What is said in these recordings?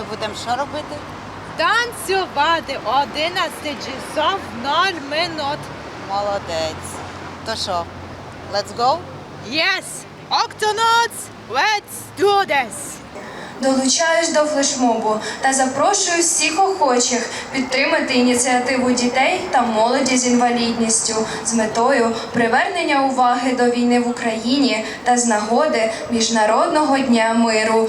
ми будемо що робити? Танцювати 11 часов 0 минут. Молодець. То що, let's go? Yes, Octonauts, let's do this! Долучаюсь до флешмобу та запрошую всіх охочих підтримати ініціативу дітей та молоді з інвалідністю з метою привернення уваги до війни в Україні та з нагоди Міжнародного дня миру.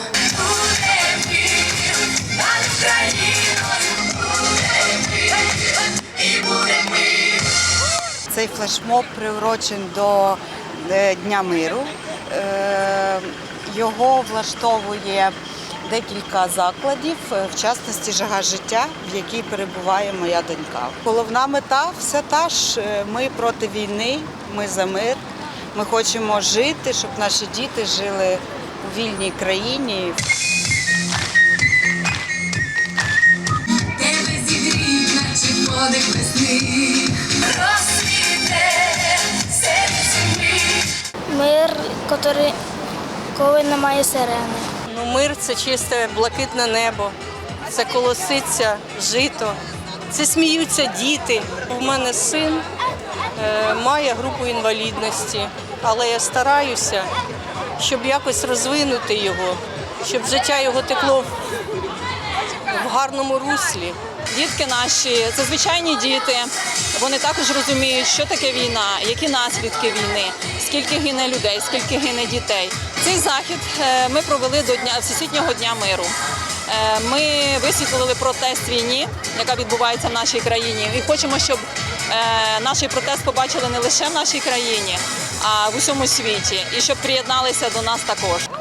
Цей флешмоб приурочен до е, Дня миру. Е, Його влаштовує декілька закладів, е, в частності жага життя, в якій перебуває моя донька. Головна мета все та ж. Ми проти війни, ми за мир. Ми хочемо жити, щоб наші діти жили у вільній країні. Котрий, коли немає сирени. Ну, мир це чисте блакитне небо, це колоситься жито, це сміються діти. У мене син е, має групу інвалідності, але я стараюся, щоб якось розвинути його, щоб життя його текло в гарному руслі. Дітки наші це звичайні діти. Вони також розуміють, що таке війна, які наслідки війни, скільки гине людей, скільки гине дітей. Цей захід е, ми провели до дня всесвітнього дня миру. Е, Ми висвітлили протест війні, яка відбувається в нашій країні, і хочемо, щоб е, наш протест побачили не лише в нашій країні, а в усьому світі, і щоб приєдналися до нас також.